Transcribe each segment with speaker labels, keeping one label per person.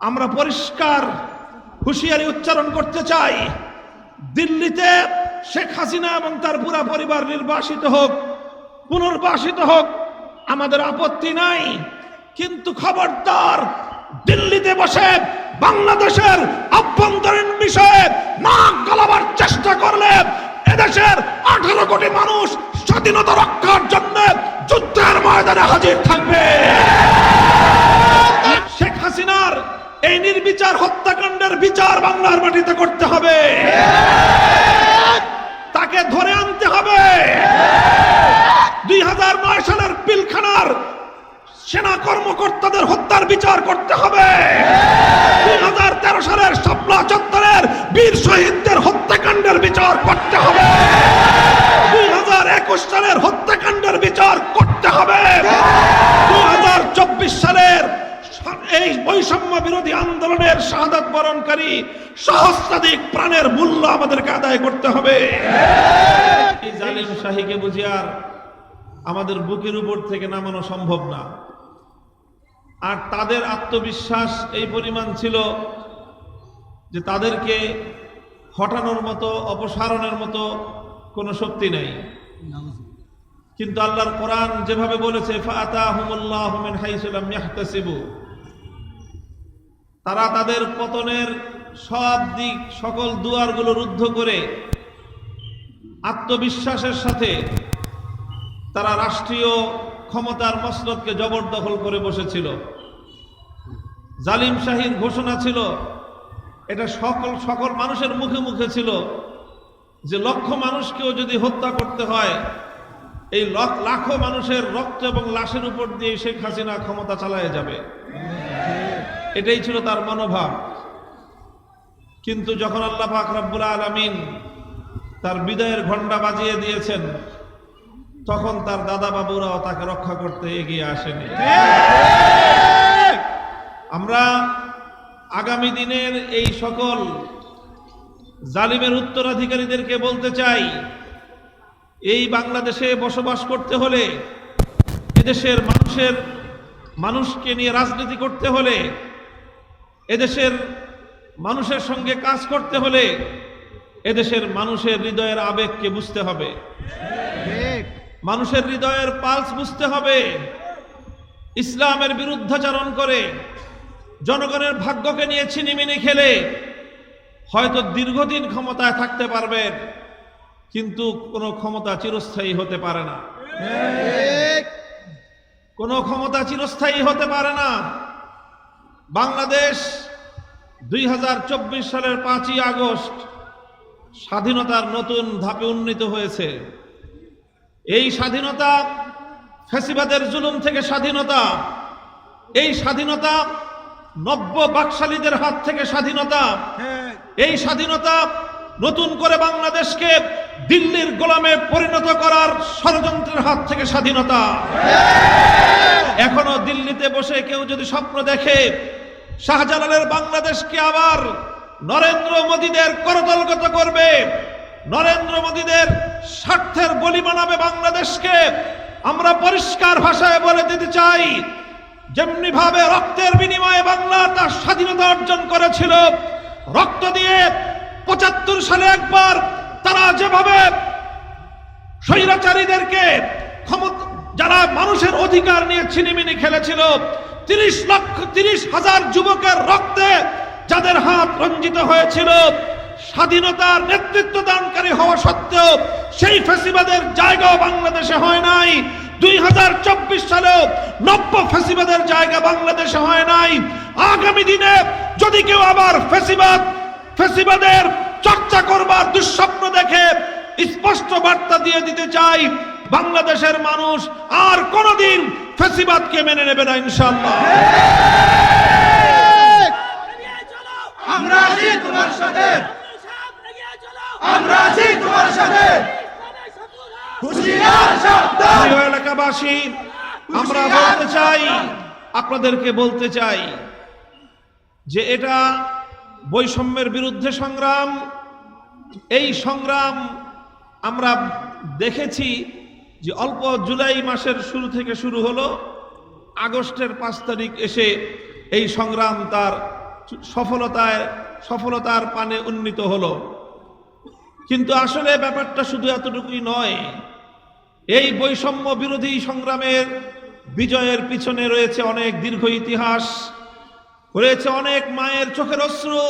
Speaker 1: আমরা পরিষ্কার হুঁশিয়ারি উচ্চারণ করতে চাই। দিল্লিতে শেখ হাসিনা এবং তার পুরা পরিবার নির্বাসিত হোক, পুনর্বাসিত হোক, আমাদের আপত্তি নাই। কিন্তু খবরদার দিল্লিতে বসে বাংলাদেশের অভ্যন্তরীণ বিষয়ে নাক গলাবার চেষ্টা করলে এদেশের আঠারো কোটি মানুষ স্বাধীনতা রক্ষার জন্য যুদ্ধের ময়দানে হাজির থাকবে। নির্বিচার হত্যাকাণ্ডের বিচার বাংলার মাটিতে করতে হবে। তাকে ধরে আনতে হবে। দুই হাজার নয় সালের পিলখানার সেনা কর্মকর্তাদের হত্যার বিচার করতে হবে। দুই হাজার তেরো সালের শাপলা চত্বরের বীর শহীদদের হত্যাকাণ্ডের বিচার করতে হবে। দুই হাজার একুশ সালের হত্যাকাণ্ডের বিচার করতে হবে দুই হাজার চব্বিশ সালের এই বৈষম্য বিরোধী আন্দোলনের শাহাদাত বরণকারী সহস্রাধিক প্রাণের মূল্য আমাদেরকে আদায় করতে হবে। জালিম আমাদের বুকের উপর থেকে নামানো সম্ভব না। আর তাদের আত্মবিশ্বাস এই পরিমাণ ছিল যে তাদেরকে হটানোর মতো, অপসারণের মতো কোনো শক্তি নেই। কিন্তু আল্লাহর কোরআন যেভাবে বলেছে ফাতাহুমুল্লাহু মিন হাইসু লাম ইয়াহতাসিবু। তারা তাদের পতনের সব দিক, সকল দুয়ারগুলো রুদ্ধ করে আত্মবিশ্বাসের সাথে তারা রাষ্ট্রীয় ক্ষমতার মসনদকে জবরদখল করে বসেছিল। জালিম শাহীর ঘোষণা ছিল, এটা সকল সকল মানুষের মুখে মুখে ছিল যে লক্ষ মানুষকেও যদি হত্যা করতে হয়, এই লাখো মানুষের রক্ত এবং লাশের উপর দিয়ে শেখ হাসিনা ক্ষমতা চালায় যাবে। এটাই ছিল তার মনোভাব। কিন্তু যখন আল্লাহ পাক আলামিন তার বিদায়ের ঘণ্টা বাজিয়ে দিয়েছেন, তখন তার দাদা বাবুরাও তাকে রক্ষা করতে এগিয়ে আসেনি। আমরা আগামী দিনের এই সকল জালিমের উত্তরাধিকারীদেরকে বলতে চাই, এই বাংলাদেশে বসবাস করতে হলে, এদেশের মানুষের, মানুষকে নিয়ে রাজনীতি করতে হলে এদেশের মানুষের সঙ্গে কাজ করতে হলে এদেশের মানুষের হৃদয়ের আবেগকে বুঝতে হবে। মানুষের হৃদয়ের পালস বুঝতে হবে। ইসলামের বিরুদ্ধাচরণ করে জনগণের ভাগ্যকে নিয়ে ছিনিমিনি খেলে হয়তো দীর্ঘদিন ক্ষমতায় থাকতে পারবেন কিন্তু কোনো ক্ষমতা চিরস্থায়ী হতে পারে না। কোনো ক্ষমতা চিরস্থায়ী হতে পারে না। বাংলাদেশ দুই হাজার চব্বিশ সালের পাঁচই আগস্ট স্বাধীনতার নতুন ধাপে উন্নীত হয়েছে। এই স্বাধীনতা ফ্যাসিবাদের জুলুম থেকে স্বাধীনতা, এই স্বাধীনতা নব্য বাকশালীদের হাত থেকে স্বাধীনতা, এই স্বাধীনতা নতুন করে বাংলাদেশকে দিল্লির গোলামে পরিণত করার ষড়যন্ত্রের হাত থেকে স্বাধীনতা। এখনও দিল্লিতে বসে কেউ যদি স্বপ্ন দেখে শাহজালালের বাংলাদেশকে আবার নরেন্দ্র মোদীদের করতলগত করবে। নরেন্দ্র মোদীদের স্বার্থের বলি বানাবে বাংলাদেশকে। আমরা পরিষ্কার ভাষায় বলে দিতে চাই যেমনি ভাবে রক্তের বিনিময়ে বাংলা তার স্বাধীনতা অর্জন করেছিল, রক্ত দিয়ে পঁচাত্তর সালে একবার তারা যেভাবে স্বৈরাচারীদেরকে ক্ষমতা যারা মানুষের অধিকার নিয়ে ছিনিমিনি খেলেছিল তিরিশ লক্ষ তিরিশ হাজার যুবকের রক্তে যাদের হাত রঞ্জিত হয়েছিল, স্বাধীনতার নেতৃত্ব দানকারী হওয়া সত্ত্বেও সেই ফেসিবাদের জায়গাও বাংলাদেশে হয় নাই। দুই হাজার চব্বিশ সালেও নব্য ফেসিবাদের জায়গা বাংলাদেশে হয় নাই। আগামী দিনে যদি কেউ আবার ফেসিবাদ, ফেসিবাদের চর্চা করবার দুঃস্বপ্ন দেখে, স্পষ্ট বার্তা দিয়ে দিতে চাই বাংলাদেশের মানুষ আর কোনোদিন ফেসিবাদকে মেনে নেবে না ইনশাল্লাহ
Speaker 2: আমরা আছি তোমার সাথে। আমরা আছি তোমার সাথে।
Speaker 1: এলাকাবাসী আমরা বলতে চাই আপনাদেরকে বলতে চাই যে এটা বৈষম্যের বিরুদ্ধে সংগ্রাম। এই সংগ্রাম আমরা দেখেছি যে অল্প জুলাই মাসের শুরু থেকে শুরু হলো, আগস্টের পাঁচ তারিখ এসে এই সংগ্রাম তার সফলতায়, সফলতার পানে উন্নীত হলো। কিন্তু আসলে ব্যাপারটা শুধু এতটুকুই নয়, এই বৈষম্য বিরোধী সংগ্রামের বিজয়ের পিছনে রয়েছে অনেক দীর্ঘ ইতিহাস, রয়েছে অনেক মায়ের চোখের অশ্রু,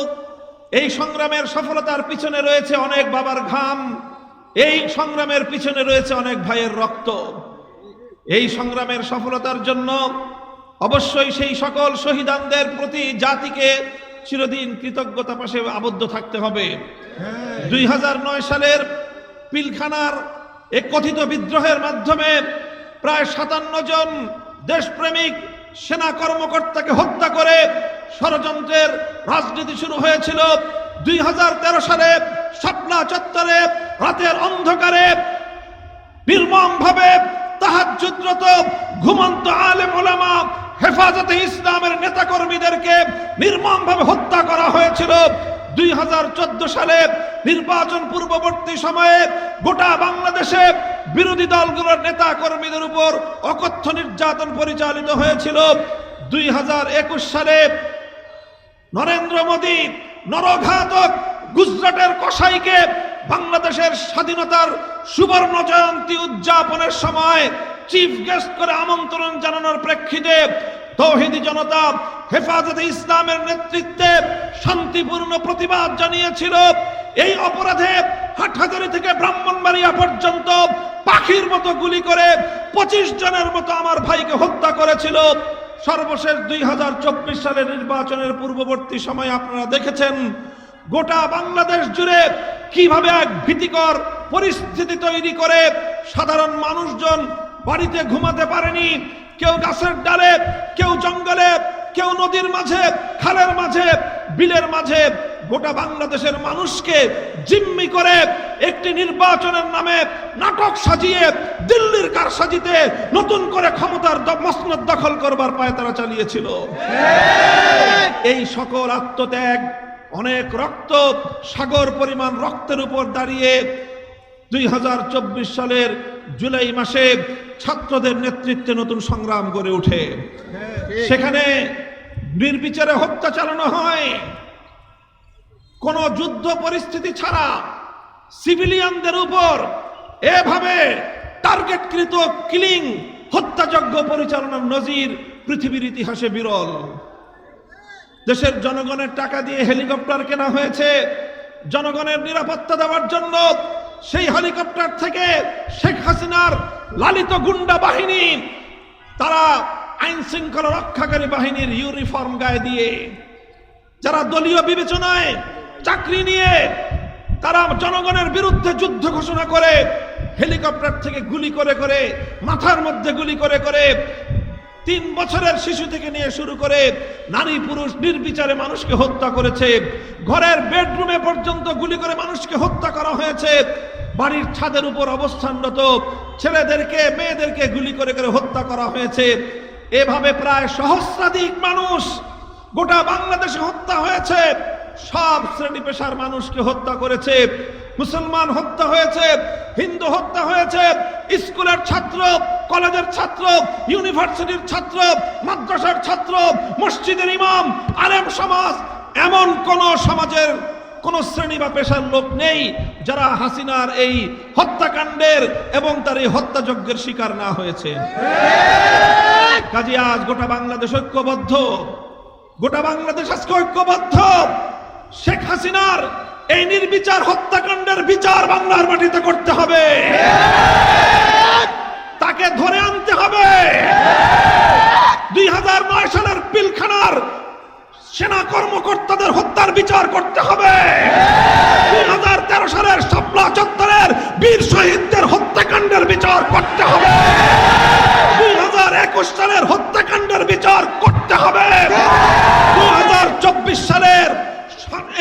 Speaker 1: এই সংগ্রামের সফলতার পিছনে রয়েছে অনেক বাবার ঘাম এই সংগ্রামের পিছনে রয়েছে অনেক ভাইয়ের রক্ত। এই সংগ্রামের সফলতার জন্য অবশ্যই সেই সকল শহীদানদের প্রতি জাতিকে চিরদিন কৃতজ্ঞতা পাশে আবদ্ধ থাকতে হবে। দুই হাজার নয় সালের পিলখানার এক কথিত বিদ্রোহের মাধ্যমে প্রায় সাতান্ন জন দেশপ্রেমিক সেনা কর্মকর্তাকে হত্যা করে ষড়যন্ত্রের রাজনীতি শুরু হয়েছিল। দুই হাজার তেরো সালে শাপলা চত্বরে রাতের অন্ধকারে নির্মম ভাবে তাহাজ্জুদরত ঘুমন্ত আলেম ওলামা হেফাজতে ইসলামের নেতাকর্মীদেরকে নির্মম ভাবে হত্যা করা হয়েছিল। দুই হাজার চোদ্দ সালে নির্বাচন পূর্ববর্তী সময়ে গোটা বাংলাদেশে বিরোধী দলগুলোর নেতা কর্মীদের উপর অকথ্য নির্যাতন পরিচালিত হয়েছিল। দুই হাজার একুশ সালে নরেন্দ্র মোদী নরঘাতক গুজরাটের কসাইকে বাংলাদেশের স্বাধীনতার সুবর্ণ জয়ন্তী উদযাপনের সময় চিফ গেস্ট করে আমন্ত্রণ জানানোর প্রেক্ষিতে তৌহিদি জনতা হেফাজতে ইসলামের নেতৃত্বে শান্তিপূর্ণ প্রতিবাদ জানিয়েছিল। এই অপরাধে হাটহাজারি থেকে ব্রাহ্মণবাড়িয়া পর্যন্ত পাখির মতো গুলি করে পঁচিশ জনের মতো আমার ভাইকে হত্যা করেছিল। সর্বশেষ দুই হাজার চব্বিশ সালের নির্বাচনের পূর্ববর্তী সময় আপনারা দেখেছেন। গোটা বাংলাদেশ জুড়ে কীভাবে এক ভীতিকর পরিস্থিতি তৈরি করে সাধারণ মানুষজন বাড়িতে ঘুমাতে পারেনি? কেউ গাছের ডালে, কেউ জঙ্গলে, কেউ নদীর মাঝে, খালের মাঝে, বিলের মাঝে গোটা বাংলাদেশের মানুষকে জিম্মি করে একটি নির্বাচনের নামে নাটক সাজিয়ে দিল্লির কার সাজিতে নতুন করে ক্ষমতার মসনদ দখল করবার পায় তারা চালিয়েছিল। এই সকল আত্মত্যাগ অনেক রক্ত, সাগর পরিমাণ রক্তের উপর দাঁড়িয়ে দুই হাজার চব্বিশ সালের জুলাই মাসে ছাত্রদের নেতৃত্বে নতুন সংগ্রাম গড়ে ওঠে। সেখানে নির্বিচারে হত্যা চালানো হয়। কোন যুদ্ধ পরিস্থিতি ছাড়া সিভিলিয়ানদের উপর এভাবে টার্গেটকৃত কিলিং হত্যাযজ্ঞ পরিচালনার নজির পৃথিবীর ইতিহাসে বিরল। দেশের জনগণের টাকা দিয়ে হেলিকপ্টার কেনা হয়েছে। জনগণের নিরাপত্তা দেওয়ার জন্য সেই হেলিকপ্টার থেকে শেখ হাসিনার লালিত গুন্ডা বাহিনী, তারা আইন শৃঙ্খলা রক্ষাকারী বাহিনীর ইউনিফর্ম গায়ে দিয়ে, যারা দলীয় বিবেচনায় চাকরি নিয়ে তারা জনগণের বিরুদ্ধে যুদ্ধ ঘোষণা করে, হেলিকপ্টার থেকে গুলি করে করে, মাথার মধ্যে গুলি করে করে তিন বছরের শিশু থেকে নিয়ে শুরু করে নারী পুরুষ নির্বিচারে মানুষকে হত্যা করেছে। ঘরের বেডরুমে পর্যন্ত গুলি করে মানুষকে হত্যা করা হয়েছে। বাড়ির ছাদের উপর অবস্থানরত ছেলেদেরকে, মেয়েদেরকে গুলি করে করে হত্যা করা হয়েছে। এভাবে প্রায় সহস্রাধিক মানুষ গোটা বাংলাদেশে হত্যা হয়েছে। সব শ্রেণি পেশার মানুষকে হত্যা করেছে। মুসলমান হত্যা হয়েছে, হিন্দু হত্যা হয়েছে, স্কুলের ছাত্র, কলেজের ছাত্র, ইউনিভার্সিটির ছাত্র, মাদ্রাসার ছাত্র, মসজিদের ইমাম, আলেম সমাজ, এমন কোন সমাজের কোন শ্রেণি বা পেশার লোক নেই যারা হাসিনার এই হত্যাকাণ্ডের এবং তার এই হত্যাযজ্ঞের শিকার না হয়েছে। কাজে আজ গোটা বাংলাদেশ ঐক্যবদ্ধ। গোটা বাংলাদেশ আজকে ঐক্যবদ্ধ। শেখ হাসিনার এই নির্বিচার হত্যাকাণ্ডের বিচার বাংলার মাটিতে করতে হবে। তাকে ধরে আনতে হবে। দুই হাজার নয় সালের পিলখানার সেনা কর্মকর্তাদের হত্যার বিচার করতে হবে। দুই হাজার তেরো সালের শাপলা চত্বরের বীর শহীদদের হত্যাকাণ্ডের বিচার করতে হবে দুই হাজার একুশ সালের হত্যাকাণ্ডের বিচার করতে হবে দুই হাজার চব্বিশ সালের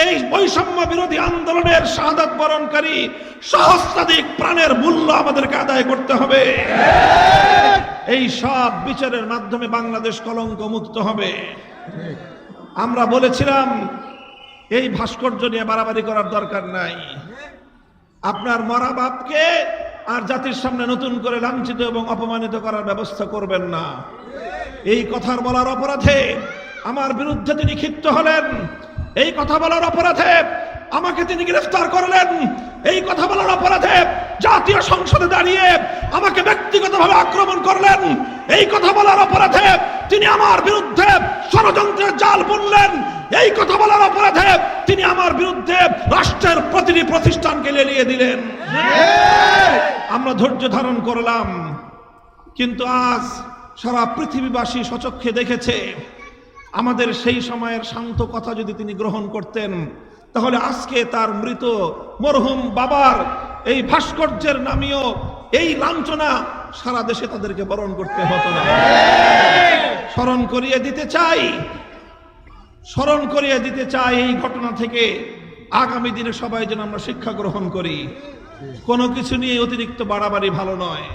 Speaker 1: এই বৈষম্য বিরোধী আন্দোলনের বরণকারী সহস্রাধিক প্রাণের মূল্য আমাদেরকে আদায় করতে হবে। এই সব বিচারের মাধ্যমে বাংলাদেশ কলঙ্ক মুক্ত হবে। আমরা বলেছিলাম, এই ভাস্কর্য নিয়ে বাড়াবাড়ি করার দরকার নাই। আপনার মরা বাপকে আর জাতির সামনে নতুন করে লাঞ্ছিত এবং অপমানিত করার ব্যবস্থা করবেন না। এই কথার বলার অপরাধে আমার বিরুদ্ধে তিনি ক্ষিপ্ত হলেন। এই কথা বলার অপরাধে আমাকে তিনি গ্রেফতার করলেন। এই কথা বলার অপরাধে জাতীয় সংসদে দাঁড়িয়ে আমাকে ব্যক্তিগতভাবে আক্রমণ করলেন। এই কথা বলার অপরাধে তিনি আমার বিরুদ্ধে ষড়যন্ত্রের জাল বুনলেন। এই কথা বলার অপরাধে তিনি আমার বিরুদ্ধে রাষ্ট্রের প্রতিটি প্রতিষ্ঠানকে লেলিয়ে দিলেন। আমরা ধৈর্য ধারণ করলাম। কিন্তু আজ সারা পৃথিবীবাসী সচক্ষে দেখেছে, আমাদের সেই সময়ের শান্ত কথা যদি তিনি গ্রহণ করতেন তাহলে আজকে তার মৃত মরহুম বাবার এই ভাস্কর্যের নামীয় এই লাঞ্ছনা সারা দেশে তাদেরকে বরণ করতে হতো না। স্মরণ করিয়ে দিতে চাই, স্মরণ করিয়ে দিতে চাই এই ঘটনা থেকে। আগামী দিনে সবাই যেন আমরা শিক্ষা গ্রহণ করি। কোনো কিছু নিয়ে অতিরিক্ত বাড়াবাড়ি ভালো নয়।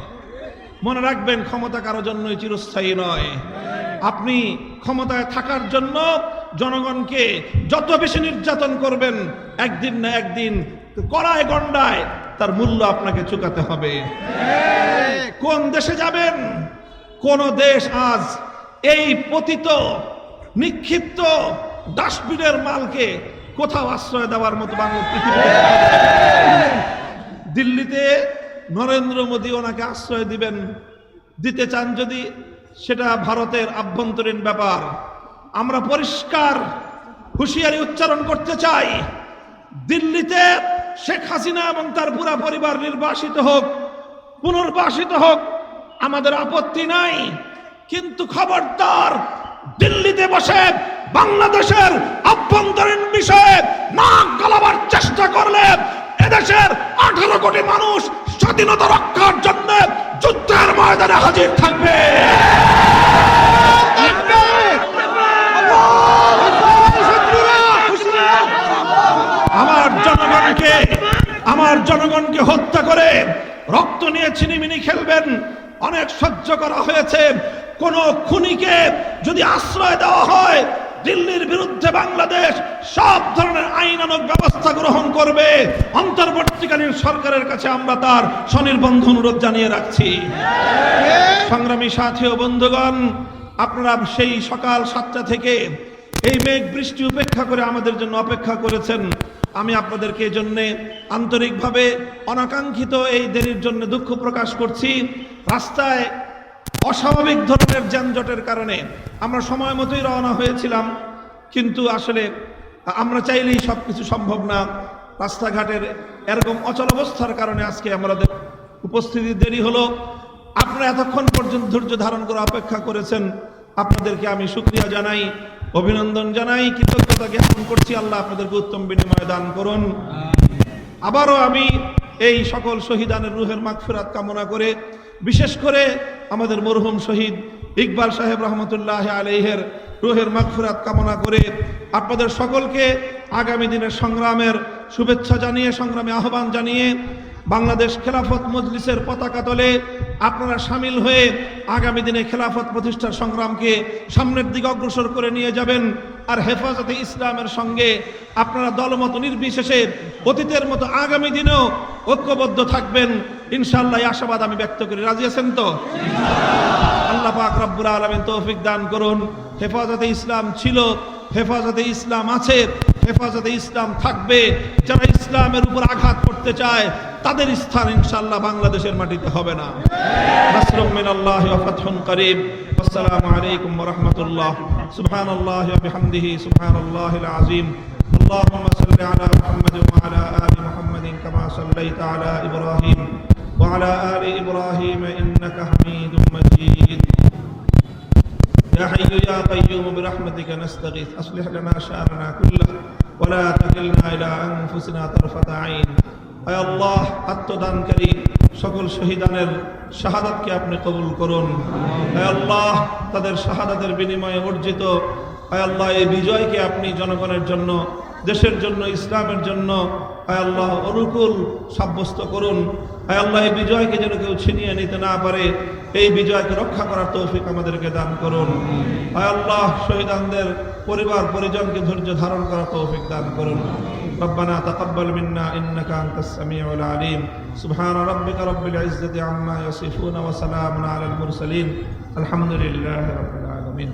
Speaker 1: মনে রাখবেন, ক্ষমতা কারও জন্যই চিরস্থায়ী নয়। আপনি ক্ষমতায় থাকার জন্য জনগণকে যত বেশি নির্যাতন করবেন, একদিন না একদিন কড়ায় গন্ডায় তার মূল্য আপনাকে চুকাতে হবে। কোন দেশে যাবেন? কোন দেশ আজ এই পতিত, নিক্ষিপ্ত ডাস্টবিনের মালকে কোথাও আশ্রয় দেওয়ার মতো বাংলা পৃথিবী দিল্লিতে নরেন্দ্র মোদী ওনাকে আশ্রয় দিবেন, দিতে চান যদি, সেটা ভারতের আভ্যন্তরীণ ব্যাপার। আমরা পরিষ্কার হুঁশিয়ারি উচ্চারণ করতে চাই। দিল্লিতে শেখ হাসিনা এবং তার পুরা পরিবার নির্বাসিত হোক, পুনর্বাসিত হোক, আমাদের আপত্তি নাই। কিন্তু খবরদার দিল্লিতে বসে বাংলাদেশের আভ্যন্তরীণ বিষয়ে নাক গলাবার চেষ্টা করলে এদেশের আঠারো কোটি মানুষ স্বাধীনতা রক্ষার জন্য যুদ্ধের ময়দানে হাজির থাকবে আমার জনগণকে আমার জনগণকে হত্যা করে রক্ত নিয়ে ছিনিমিনি খেলবেন, অনেক সহ্য করা হয়েছে। কোন খুনিকে যদি আশ্রয় দেওয়া হয়, দিল্লির বিরুদ্ধে বাংলাদেশ সব ধরনের আইনানক ব্যবস্থা গ্রহণ করবে। অন্তর্বর্তীকালীন সরকারের কাছে আমরা তার স্বনির্বন্ধ অনুরোধ জানিয়ে রাখছি। সংগ্রামী সাথী ও বন্ধুগণ, আপনারা সেই সকাল সাতটা থেকে এই মেঘ বৃষ্টি উপেক্ষা করে আমাদের জন্য অপেক্ষা করেছেন। আমি আপনাদেরকে এই জন্যে আন্তরিকভাবে অনাকাঙ্ক্ষিত এই দেরির জন্য দুঃখ প্রকাশ করছি। রাস্তায় অস্বাভাবিক ধরনের যানজটের কারণে আমরা সময় মতোই রওনা হয়েছিলাম, কিন্তু আসলে আমরা চাইলেই সব কিছু সম্ভব না। রাস্তাঘাটের এরকম অচল অবস্থার কারণে আজকে আমাদের উপস্থিতি দেরি হলো। আপনারা এতক্ষণ পর্যন্ত ধৈর্য ধারণ করে অপেক্ষা করেছেন। আপনাদেরকে আমি শুক্রিয়া জানাই। অভিনন্দন জানাই, কৃতজ্ঞতা জ্ঞাপন করছি। আল্লাহ আপনাদেরকে উত্তম বিনিময় দান করুন। আবারও আমি এই সকল শহীদানের রুহের মাগফিরাত কামনা করে, বিশেষ করে আমাদের মরহুম শহীদ ইকবাল সাহেব রহমতুল্লাহ আলহের রুহের মাগফিরাত কামনা করে, আপনাদের সকলকে আগামী দিনের সংগ্রামের শুভেচ্ছা জানিয়ে, সংগ্রামে আহ্বান জানিয়ে বাংলাদেশ খেলাফত মজলিসের পতাকা তলে আপনারা সামিল হয়ে আগামী দিনে খেলাফত প্রতিষ্ঠার সংগ্রামকে সামনের দিকে অগ্রসর করে নিয়ে যাবেন। আর হেফাজতে ইসলামের সঙ্গে আপনারা দলমত নির্বিশেষে অতীতের মতো আগামী দিনেও ঐক্যবদ্ধ থাকবেন। ইনশাল্লাহ আশাবাদ আমি ব্যক্ত করি। রাজি আছেন তো? আল্লাহ পাক আলমিন তৌফিক দান করুন। হেফাজতে ইসলাম ছিল, হেফাজতে ইসলাম আছে। হেফাজতে ইসলাম থাকবে যারা ইসলামের উপর আঘাত করতে চায় তাদের স্থান ইনশাল্লাহ বাংলাদেশের মাটিতে হবে না নাসরুম মিনাল্লাহি ওয়া ফাতহুন করিম আসসালামু আলাইকুম ওয়া রাহমাতুল্লাহ সুবহানাল্লাহি ওয়া বিহামদিহি সুবহানাল্লাহিল আযীম اللهم صل على محمد وعلى آل محمد كما صليت على إبراهيم وعلى آل إبراهيم إنك حميد مجيد يا حي يا قيوم برحمتك نستغيث أصلح لنا شأننا كله ولا تكلنا إلى أنفسنا طرفة عين আয় আল্লাহ আত্মদানকারী সকল শহীদানের শাহাদাতকে আপনি কবুল করুন আয় আল্লাহ তাদের শাহাদাতের বিনিময়ে অর্জিত আয় আল্লাহ এই বিজয়কে আপনি জনগণের জন্য দেশের জন্য ইসলামের জন্য আয় আল্লাহ অনুকূল সাব্যস্ত করুন আয় আল্লাহ এই বিজয়কে যেন কেউ ছিনিয়ে নিতে না পারে এই বিজয়কে রক্ষা করার তৌফিক আমাদেরকে দান করুন আয় আল্লাহ শহীদানদের পরিবার পরিজনকে ধৈর্য ধারণ করার তৌফিক দান করুন ربنا تقبل منا انك انت السميع العليم سبحان ربك رب العزه عما يصفون وسلام على المرسلين الحمد لله رب العالمين